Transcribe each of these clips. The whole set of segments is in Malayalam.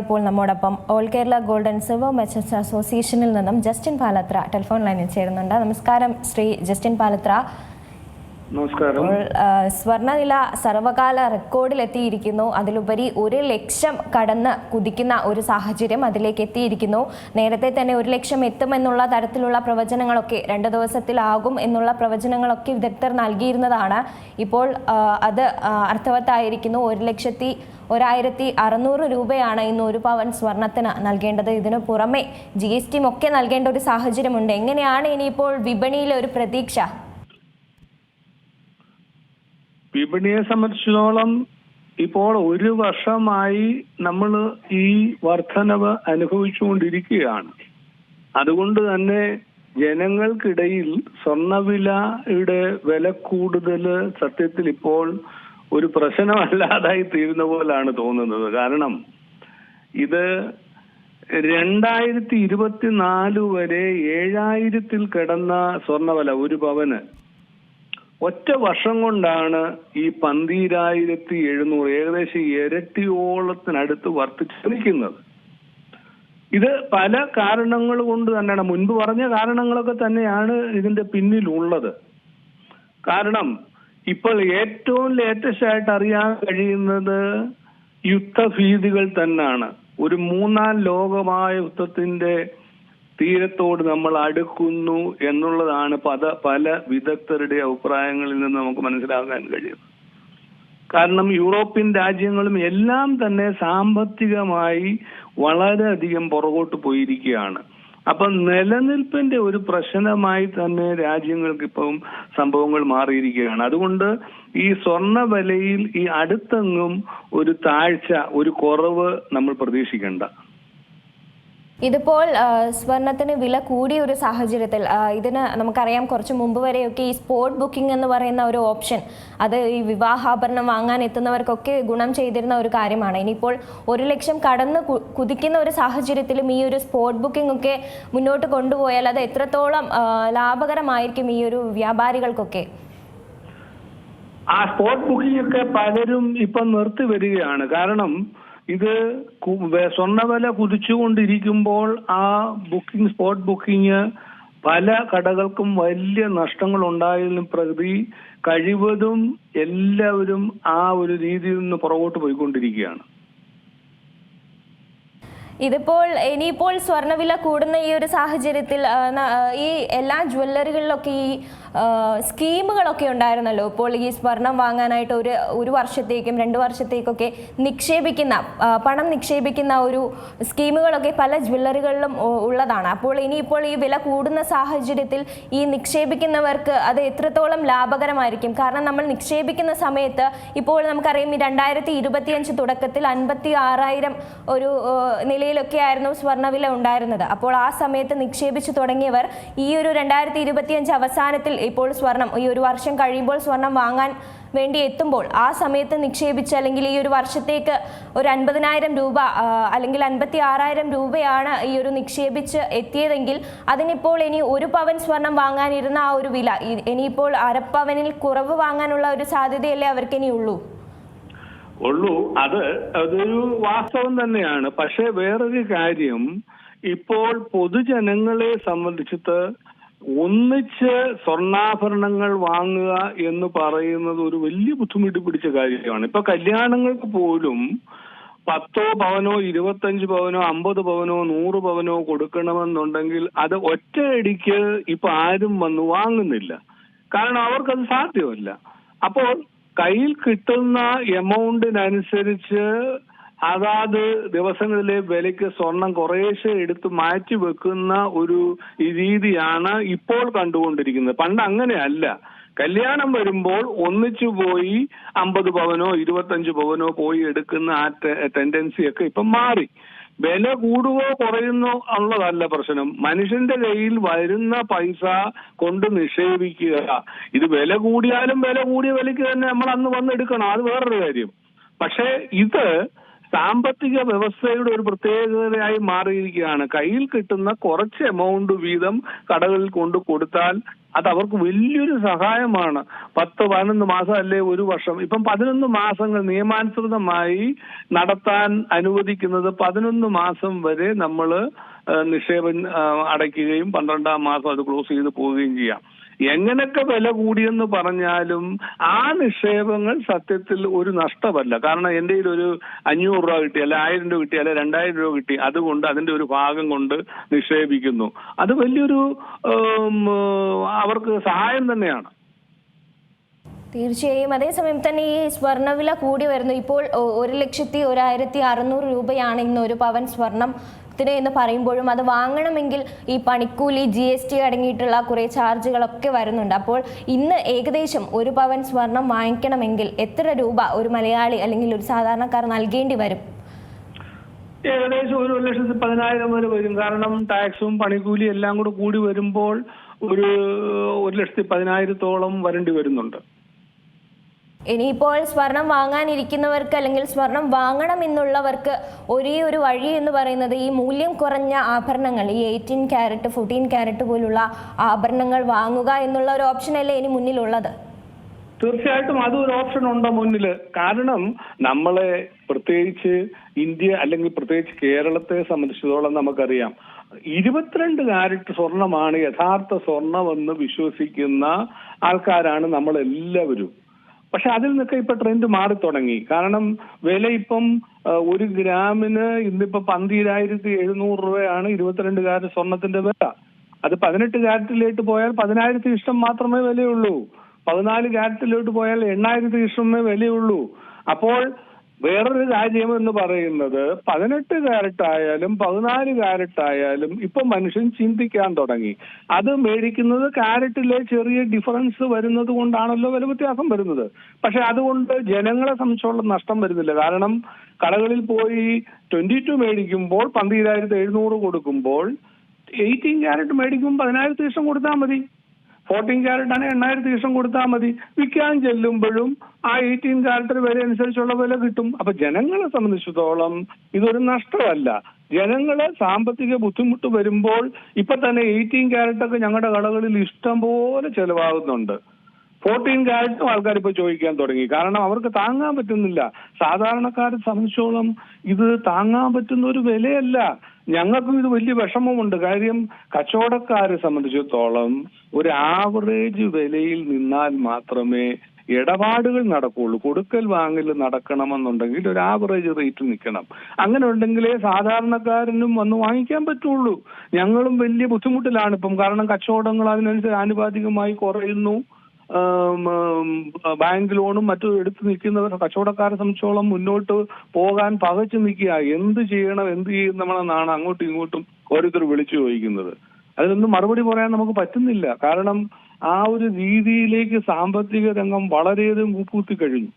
ഇപ്പോൾ നമ്മോടൊപ്പം all Kerala golden and silver മെച്ചസ് അസോസിയേഷനിൽ നിന്നും ജസ്റ്റിൻ പാലത്ര ടെലിഫോൺ ലൈനിൽ ചേരുന്നുണ്ട്. നമസ്കാരം ശ്രീ ജസ്റ്റിൻ പാലത്ര. നമസ്കാരം. സ്വർണവില സർവകാല റെക്കോർഡിലെത്തിയിരിക്കുന്നു. അതിലുപരി ഒരു ലക്ഷം കടന്ന് കുതിക്കുന്ന ഒരു സാഹചര്യം അതിലേക്ക് എത്തിയിരിക്കുന്നു നേരത്തെ തന്നെ ഒരു ലക്ഷം എത്തുമെന്നുള്ള തരത്തിലുള്ള പ്രവചനങ്ങളൊക്കെ രണ്ട് ദിവസത്തിലാകും എന്നുള്ള പ്രവചനങ്ങളൊക്കെ വിദഗ്ധർ നൽകിയിരുന്നതാണ്. ഇപ്പോൾ അത് അർത്ഥവത്തായിരിക്കുന്നു. ഒരു ലക്ഷത്തി ഒരായിരത്തി അറുന്നൂറ് രൂപയാണ് ഇന്ന് ഒരു പവൻ സ്വർണത്തിന് നൽകേണ്ടത്. ഇതിനു പുറമെ ജി എസ് ടിയും ഒക്കെ നൽകേണ്ട ഒരു സാഹചര്യമുണ്ട്. എങ്ങനെയാണ് ഇനിയിപ്പോൾ വിപണിയിലെ ഒരു പ്രതീക്ഷ? വിപണിയെ സംബന്ധിച്ചിടത്തോളം ഇപ്പോൾ ഒരു വർഷമായി നമ്മൾ ഈ വർധനവ് അനുഭവിച്ചുകൊണ്ടിരിക്കുകയാണ്. അതുകൊണ്ട് തന്നെ ജനങ്ങൾക്കിടയിൽ സ്വർണവിലയുടെ വില കൂടുതൽ സത്യത്തിൽ ഇപ്പോൾ ഒരു പ്രശ്നമല്ലാതായി തീരുന്ന പോലാണ് തോന്നുന്നത്. കാരണം ഇത് രണ്ടായിരത്തി ഇരുപത്തിനാല് വരെ ഏഴായിരത്തിൽ കിടന്ന സ്വർണവില ഒരു പവന് ഒറ്റ വർഷം കൊണ്ടാണ് ഈ പന്തിരായിരത്തി എഴുന്നൂറ് ഏകദേശം ഇരട്ടിയോളത്തിനടുത്ത് വർദ്ധിച്ചിരിക്കുന്നത് ഇത് പല കാരണങ്ങൾ കൊണ്ട് തന്നെയാണ്. മുൻപ് പറഞ്ഞ കാരണങ്ങളൊക്കെ തന്നെയാണ് ഇതിന്റെ പിന്നിലുള്ളത്. കാരണം ഇപ്പോൾ ഏറ്റവും ലേറ്റസ്റ്റ് ആയിട്ട് അറിയാൻ കഴിയുന്നത് യുദ്ധഭീതികൾ തന്നെയാണ് ഒരു മൂന്നാം ലോകമായ യുദ്ധത്തിന്റെ തീരത്തോട് നമ്മൾ അടുക്കുന്നു എന്നുള്ളതാണ് പല പല വിദഗ്ധരുടെ അഭിപ്രായങ്ങളിൽ നിന്ന് നമുക്ക് മനസ്സിലാക്കാൻ കഴിയുന്നത്. കാരണം യൂറോപ്യൻ രാജ്യങ്ങളും എല്ലാം തന്നെ സാമ്പത്തികമായി വളരെയധികം പുറകോട്ട് പോയിരിക്കുകയാണ്. അപ്പൊ നിലനിൽപ്പിന്റെ ഒരു പ്രശ്നമായി തന്നെ രാജ്യങ്ങൾക്ക് ഇപ്പം സംഭവങ്ങൾ മാറിയിരിക്കുകയാണ്. അതുകൊണ്ട് ഈ സ്വർണ വിലയിൽ ഈ അടുത്തെങ്ങും ഒരു താഴ്ച ഒരു കുറവ് നമ്മൾ പ്രതീക്ഷിക്കേണ്ട. ഇതിപ്പോൾ സ്വർണത്തിന് വില കൂടിയ ഒരു സാഹചര്യത്തിൽ ഇതിന് നമുക്കറിയാം കുറച്ച് മുമ്പ് വരെയൊക്കെ ഈ സ്പോട്ട് ബുക്കിംഗ് എന്ന് പറയുന്ന ഒരു ഓപ്ഷൻ അത് ഈ വിവാഹാഭരണം വാങ്ങാൻ എത്തുന്നവർക്കൊക്കെ ഗുണം ചെയ്തിരുന്ന ഒരു കാര്യമാണ്. ഇനിയിപ്പോൾ ഒരു ലക്ഷം കടന്ന് കുതിക്കുന്ന ഒരു സാഹചര്യത്തിലും ഈ ഒരു സ്പോട്ട് ബുക്കിംഗ് ഒക്കെ മുന്നോട്ട് കൊണ്ടുപോയാൽ അത് എത്രത്തോളം ലാഭകരമായിരിക്കും ഈ ഒരു വ്യാപാരികൾക്കൊക്കെ? ആ സ്പോട്ട് ബുക്കിംഗ് ഒക്കെ പലരും ഇപ്പം നിർത്തി വരികയാണ്. കാരണം ഇത് സ്വർണവില കുതിച്ചുകൊണ്ടിരിക്കുമ്പോൾ ആ ബുക്കിംഗ് സ്പോട്ട് ബുക്കിംഗ് പല കടകൾക്കും വലിയ നഷ്ടങ്ങൾ ഉണ്ടായതിനും പ്രകൃതി കഴിവതും എല്ലാവരും ആ ഒരു രീതിയിൽ നിന്ന് പുറകോട്ട് പോയിക്കൊണ്ടിരിക്കുകയാണ്. ഇതിപ്പോൾ ഇനിയിപ്പോൾ സ്വർണവില കൂടുന്ന ഈ ഒരു സാഹചര്യത്തിൽ ഈ എല്ലാ ജ്വല്ലറികളിലൊക്കെ ഈ സ്കീമുകളൊക്കെ ഉണ്ടായിരുന്നല്ലോ? ഇപ്പോൾ ഈ സ്വർണം വാങ്ങാനായിട്ട് ഒരു ഒരു വർഷത്തേക്കും രണ്ട് വർഷത്തേക്കൊക്കെ നിക്ഷേപിക്കുന്ന പണം നിക്ഷേപിക്കുന്ന ഒരു സ്കീമുകളൊക്കെ പല ജ്വല്ലറികളിലും ഉള്ളതാണ്. അപ്പോൾ ഇനിയിപ്പോൾ ഈ വില കൂടുന്ന സാഹചര്യത്തിൽ ഈ നിക്ഷേപിക്കുന്നവർക്ക് അത് എത്രത്തോളം ലാഭകരമായിരിക്കും? കാരണം നമ്മൾ നിക്ഷേപിക്കുന്ന സമയത്ത് ഇപ്പോൾ നമുക്കറിയാം ഈ രണ്ടായിരത്തി ഇരുപത്തിയഞ്ച് തുടക്കത്തിൽ അൻപത്തി ആറായിരം ഒരു നിലയിലൊക്കെ ആയിരുന്നു സ്വർണവില ഉണ്ടായിരുന്നത്. അപ്പോൾ ആ സമയത്ത് നിക്ഷേപിച്ചു തുടങ്ങിയവർ ഈ ഒരു രണ്ടായിരത്തി ഇരുപത്തിയഞ്ച് അവസാനത്തിൽ ഇപ്പോൾ സ്വർണം ഈ ഒരു വർഷം കഴിയുമ്പോൾ സ്വർണം വാങ്ങാൻ വേണ്ടി എത്തുമ്പോൾ ആ സമയത്ത് നിക്ഷേപിച്ച് അല്ലെങ്കിൽ ഈ ഒരു വർഷത്തേക്ക് ഒരു അൻപതിനായിരം രൂപ അല്ലെങ്കിൽ അൻപത്തി ആറായിരം രൂപയാണ് ഈ ഒരു നിക്ഷേപിച്ച് എത്തിയതെങ്കിൽ അതിനിപ്പോൾ ഇനി ഒരു പവൻ സ്വർണം വാങ്ങാനിരുന്ന ആ ഒരു വില ഇനിയിപ്പോൾ അരപ്പവനിൽ കുറവ് വാങ്ങാനുള്ള ഒരു സാധ്യതയല്ലേ അവർക്ക് ഉള്ളൂ? ഉള്ളൂ. അത് അതൊരു വാസ്തവം തന്നെയാണ്. പക്ഷേ വേറൊരു കാര്യം ഇപ്പോൾ പൊതുജനങ്ങളെ സംബന്ധിച്ചിട്ട് ഒന്നിച്ച് സ്വർണാഭരണങ്ങൾ വാങ്ങുക എന്ന് പറയുന്നത് ഒരു വലിയ ബുദ്ധിമുട്ട് പിടിച്ച കാര്യമാണ്. ഇപ്പൊ കല്യാണങ്ങൾക്ക് പോലും പത്തോ പവനോ ഇരുപത്തഞ്ച് പവനോ അമ്പത് പവനോ നൂറ് പവനോ കൊടുക്കണമെന്നുണ്ടെങ്കിൽ അത് ഒറ്റയടിക്ക് ഇപ്പൊ ആരും വന്ന് വാങ്ങുന്നില്ല. കാരണം അവർക്കത് സാധ്യമല്ല. അപ്പോൾ കയ്യിൽ കിട്ടുന്ന എമൗണ്ടിനനുസരിച്ച് അതാത് ദിവസങ്ങളിലെ വിലയ്ക്ക് സ്വർണം കുറേശ്ശെ എടുത്ത് മാറ്റി വെക്കുന്ന ഒരു രീതിയാണ് ഇപ്പോൾ കണ്ടുകൊണ്ടിരിക്കുന്നത്. പണ്ട് അങ്ങനെയല്ല. കല്യാണം വരുമ്പോൾ ഒന്നിച്ചു പോയി അമ്പത് പവനോ ഇരുപത്തഞ്ച് പവനോ പോയി എടുക്കുന്ന ആ ടെൻഡൻസി ഒക്കെ ഇപ്പം മാറി. വില കൂടുകയോ കുറയുന്നോ ഉള്ളതല്ല പ്രശ്നം. മനുഷ്യന്റെ കയ്യിൽ വരുന്ന പൈസ കൊണ്ട് നിക്ഷേപിക്കുക. ഇത് വില കൂടിയാലും വില കൂടിയ വിലയ്ക്ക് തന്നെ നമ്മൾ അന്ന് വന്നെടുക്കണം അത് വേറൊരു കാര്യം. പക്ഷേ ഇത് സാമ്പത്തിക വ്യവസ്ഥയുടെ ഒരു പ്രത്യേകതയായി മാറിയിരിക്കുകയാണ്. കയ്യിൽ കിട്ടുന്ന കുറച്ച് എമൗണ്ട് വീതം കടകളിൽ കൊണ്ടു കൊടുത്താൽ അത് അവർക്ക് വലിയൊരു സഹായമാണ്. പത്ത് പതിനൊന്ന് മാസം അല്ലേ ഒരു വർഷം. ഇപ്പം പതിനൊന്ന് മാസങ്ങൾ നിയമാനുസൃതമായി നടത്താൻ അനുവദിക്കുന്നത് പതിനൊന്ന് മാസം വരെ നമ്മൾ നിക്ഷേപം അടയ്ക്കുകയും പന്ത്രണ്ടാം മാസം അത് ക്ലോസ് ചെയ്ത് പോവുകയും ചെയ്യാം. എങ്ങനെയൊക്കെ വില കൂടിയെന്ന് പറഞ്ഞാലും ആ നിക്ഷേപങ്ങൾ സത്യത്തിൽ ഒരു നഷ്ടമല്ല. കാരണം എന്റെ ഒരു അഞ്ഞൂറ് രൂപ കിട്ടി അല്ലെ ആയിരം രൂപ കിട്ടി അല്ലെ രണ്ടായിരം രൂപ കിട്ടി അതുകൊണ്ട് അതിന്റെ ഒരു ഭാഗം കൊണ്ട് നിക്ഷേപിക്കുന്നു. അത് വലിയൊരു അവർക്ക് സഹായം തന്നെയാണ്. തീർച്ചയായും. അതേസമയം തന്നെ ഈ സ്വർണവില കൂടി വരുന്നു. ഇപ്പോൾ ഒരു ലക്ഷത്തി ഒരായിരത്തി അറുന്നൂറ് രൂപയാണ് ഇന്ന് ഒരു പവൻ സ്വർണത്തിന് എന്ന് പറയുമ്പോഴും അത് വാങ്ങണമെങ്കിൽ ഈ പണിക്കൂലി ജി എസ് ടി അടങ്ങിയിട്ടുള്ള കുറേ ചാർജുകളൊക്കെ വരുന്നുണ്ട്. അപ്പോൾ ഇന്ന് ഏകദേശം ഒരു പവൻ സ്വർണം വാങ്ങിക്കണമെങ്കിൽ എത്ര രൂപ ഒരു മലയാളി അല്ലെങ്കിൽ ഒരു സാധാരണക്കാർ നൽകേണ്ടി വരും? ഏകദേശം ഒരു ലക്ഷത്തി പതിനായിരം വരെ വരും. കാരണം ടാക്സും പണിക്കൂലി എല്ലാം കൂടെ കൂടി വരുമ്പോൾ ഒരു ഒരു ലക്ഷത്തി പതിനായിരത്തോളം വരേണ്ടി വരുന്നുണ്ട്. ഇനിയിപ്പോൾ സ്വർണം വാങ്ങാനിരിക്കുന്നവർക്ക് അല്ലെങ്കിൽ സ്വർണം വാങ്ങണം എന്നുള്ളവർക്ക് ഒരേ ഒരു വഴി എന്ന് പറയുന്നത് ഈ മൂല്യം കുറഞ്ഞ ആഭരണങ്ങൾ ഈ എയ്റ്റീൻ ക്യാരറ്റ് ഫോർട്ടീൻ ക്യാരറ്റ് പോലുള്ള ആഭരണങ്ങൾ വാങ്ങുക എന്നുള്ള ഒരു ഓപ്ഷൻ അല്ലേ ഇനി മുന്നിലുള്ളത്? തീർച്ചയായിട്ടും അതും ഒരു ഓപ്ഷൻ ഉണ്ടോ മുന്നിൽ കാരണം നമ്മളെ പ്രത്യേകിച്ച് ഇന്ത്യ അല്ലെങ്കിൽ പ്രത്യേകിച്ച് കേരളത്തെ സംബന്ധിച്ചിടത്തോളം നമുക്കറിയാം. ഇരുപത്തിരണ്ട് കാരറ്റ് സ്വർണമാണ് യഥാർത്ഥ സ്വർണമെന്ന് വിശ്വസിക്കുന്ന ആൾക്കാരാണ് നമ്മളെല്ലാവരും. പക്ഷെ അതിൽ നിന്നൊക്കെ ഇപ്പൊ ട്രെൻഡ് മാറി തുടങ്ങി. കാരണം വില ഇപ്പം ഒരു ഗ്രാമിന് ഇന്നിപ്പോ പന്തിരായിരത്തി എഴുന്നൂറ് രൂപയാണ് ഇരുപത്തിരണ്ട് കാരറ്റ് സ്വർണത്തിന്റെ വില. അത് പതിനെട്ട് കാരറ്റിലേക്ക് പോയാൽ പതിനായിരത്തി ഇഷ്ടം മാത്രമേ വിലയുള്ളൂ. പതിനാല് കാരറ്റിലോട്ട് പോയാൽ എണ്ണായിരത്തി ഇഷ്ടമേ വിലയുള്ളൂ. അപ്പോൾ വേറൊരു കാര്യം എന്ന് പറയുന്നത് പതിനെട്ട് കാരറ്റ് ആയാലും പതിനാല് കാരറ്റ് ആയാലും ഇപ്പൊ മനുഷ്യൻ ചിന്തിക്കാൻ തുടങ്ങി. അത് മേടിക്കുന്നത് കാരറ്റിലെ ചെറിയ ഡിഫറൻസ് വരുന്നത് കൊണ്ടാണല്ലോ വില വ്യത്യാസം വരുന്നത്. പക്ഷെ അതുകൊണ്ട് ജനങ്ങളെ സംബന്ധിച്ചുള്ള നഷ്ടം വരുന്നില്ല. കാരണം കടകളിൽ പോയി ട്വന്റി ടു മേടിക്കുമ്പോൾ പന്തിരായിരത്തി എഴുന്നൂറ് കൊടുക്കുമ്പോൾ എയ്റ്റീൻ കാരറ്റ് മേടിക്കുമ്പോൾ പതിനായിരത്തി ലക്ഷം കൊടുത്താൽ മതി. ഫോർട്ടീൻ ക്യാരറ്റ് ആണെങ്കിൽ എണ്ണായിരത്തി ദിവസം കൊടുത്താൽ മതി. വിൽക്കാൻ ചെല്ലുമ്പോഴും ആ എയ്റ്റീൻ ക്യാരറ്റ് വില അനുസരിച്ചുള്ള വില കിട്ടും. അപ്പൊ ജനങ്ങളെ സംബന്ധിച്ചിടത്തോളം ഇതൊരു നഷ്ടമല്ല. ജനങ്ങളെ സാമ്പത്തിക ബുദ്ധിമുട്ട് വരുമ്പോൾ ഇപ്പൊ തന്നെ എയ്റ്റീൻ ക്യാരറ്റ് ഒക്കെ ഞങ്ങളുടെ കടകളിൽ ഇഷ്ടം പോലെ ചെലവാകുന്നുണ്ട്. ഫോർട്ടീൻ ക്യാരറ്റും ആൾക്കാർ ഇപ്പൊ ചോദിക്കാൻ തുടങ്ങി. കാരണം അവർക്ക് താങ്ങാൻ പറ്റുന്നില്ല. സാധാരണക്കാരെ സംബന്ധിച്ചോളം ഇത് താങ്ങാൻ പറ്റുന്ന ഒരു വിലയല്ല. ഞങ്ങൾക്കും ഇത് വലിയ വിഷമമുണ്ട്. കാര്യം കച്ചവടക്കാരെ സംബന്ധിച്ചിടത്തോളം ഒരു ആവറേജ് വിലയിൽ നിന്നാൽ മാത്രമേ ഇടപാടുകൾ നടക്കുള്ളൂ. കൊടുക്കൽ വാങ്ങൽ നടക്കണമെന്നുണ്ടെങ്കിൽ ഒരു ആവറേജ് റേറ്റ് നിൽക്കണം. അങ്ങനെ ഉണ്ടെങ്കിലേ സാധാരണക്കാരനും വന്ന് വാങ്ങിക്കാൻ പറ്റുള്ളൂ. ഞങ്ങളും വലിയ ബുദ്ധിമുട്ടിലാണ് ഇപ്പം. കാരണം കച്ചവടങ്ങൾ അതിനനുസരിച്ച് ആനുപാതികമായി കുറയുന്നു. ബാങ്ക് ലോണും മറ്റും എടുത്തു നിൽക്കുന്നവർ കച്ചവടക്കാരെ സംബന്ധിച്ചോളം മുന്നോട്ട് പോകാൻ പകച്ചു നിൽക്കുക. എന്ത് ചെയ്യണം എന്ത് ചെയ്യണമെന്നാണ് അങ്ങോട്ടും ഇങ്ങോട്ടും ഓരോരുത്തർ വിളിച്ചു ചോദിക്കുന്നത്. അതിനൊന്നും മറുപടി പറയാൻ നമുക്ക് പറ്റുന്നില്ല. കാരണം ആ ഒരു രീതിയിലേക്ക് സാമ്പത്തിക രംഗം വളരെയധികം കൂപ്പുകുത്തി കഴിഞ്ഞു.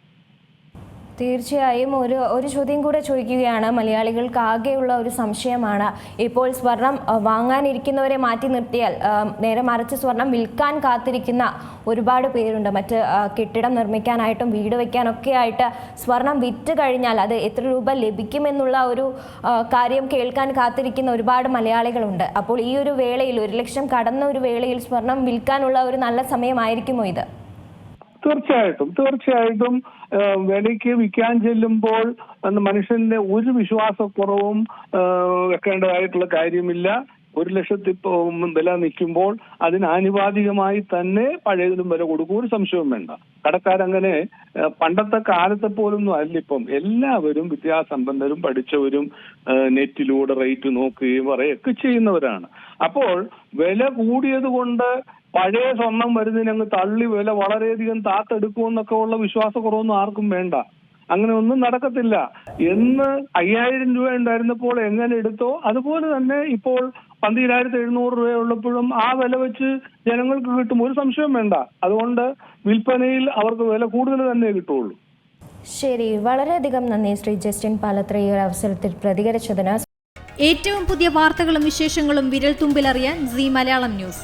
തീർച്ചയായും ഒരു ഒരു ചോദ്യം കൂടെ ചോദിക്കുകയാണ്. മലയാളികൾക്ക് ആകെയുള്ള ഒരു സംശയമാണ്. ഇപ്പോൾ സ്വർണം വാങ്ങാനിരിക്കുന്നവരെ മാറ്റി നിർത്തിയാൽ നേരെ മറിച്ച് സ്വർണം വിൽക്കാൻ കാത്തിരിക്കുന്ന ഒരുപാട് പേരുണ്ട്. മറ്റ് കെട്ടിടം നിർമ്മിക്കാനായിട്ടും വീട് വയ്ക്കാനൊക്കെ ആയിട്ട് സ്വർണം വിറ്റ് കഴിഞ്ഞാൽ അത് എത്ര രൂപ ലഭിക്കുമെന്നുള്ള ഒരു കാര്യം കേൾക്കാൻ കാത്തിരിക്കുന്ന ഒരുപാട് മലയാളികളുണ്ട്. അപ്പോൾ ഈ ഒരു വേളയിൽ ഒരു ലക്ഷം കടന്ന ഒരു വേളയിൽ സ്വർണം വിൽക്കാനുള്ള ഒരു നല്ല സമയമായിരിക്കുമോ ഇത്? തീർച്ചയായിട്ടും തീർച്ചയായിട്ടും വിലയ്ക്ക് വിൽക്കാൻ ചെല്ലുമ്പോൾ മനുഷ്യന്റെ ഒരു വിശ്വാസക്കുറവും വെക്കേണ്ടതായിട്ടുള്ള കാര്യമില്ല. ഒരു ലക്ഷത്തി വില നിൽക്കുമ്പോൾ അതിന് ആനുപാതികമായി തന്നെ പഴയതിലും വില കൊടുക്കും. ഒരു സംശയവും വേണ്ട. കടക്കാരങ്ങനെ പണ്ടത്തെ കാലത്തെ പോലൊന്നും അല്ല ഇപ്പം. എല്ലാവരും വിദ്യാസമ്പന്നരും പഠിച്ചവരും നെറ്റിലൂടെ റേറ്റ് നോക്കുകയും പറയുകയൊക്കെ ചെയ്യുന്നവരാണ്. അപ്പോൾ വില കൂടിയത് കൊണ്ട് പഴയ സ്വർണം വരുന്നതിനങ്ങ് തള്ളി വില വളരെയധികം താത്തെടുക്കുമെന്നൊക്കെ ഉള്ള വിശ്വാസക്കുറവൊന്നും ആർക്കും വേണ്ട. അങ്ങനെ ഒന്നും നടക്കത്തില്ല. എന്ന് അയ്യായിരം രൂപ ഉണ്ടായിരുന്നപ്പോൾ എങ്ങനെ എടുത്തോ അതുപോലെ തന്നെ ഇപ്പോൾ പന്തിരായിരത്തി എഴുന്നൂറ് രൂപ ഉള്ളപ്പോഴും ആ വില വെച്ച് ജനങ്ങൾക്ക് കിട്ടും. ഒരു സംശയം വേണ്ട. അതുകൊണ്ട് വിൽപ്പനയിൽ അവർക്ക് വില കൂടുതൽ തന്നെ കിട്ടുള്ളൂ ശരി. വളരെയധികം നന്ദി ശ്രീ ജസ്റ്റിൻ പാലത്ര ഈ ഒരു അവസരത്തിൽ പ്രതികരിച്ചതിന്. ഏറ്റവും പുതിയ വാർത്തകളും വിശേഷങ്ങളും വിരൽ തുമ്പിലറിയാൻ സി മലയാളം ന്യൂസ്.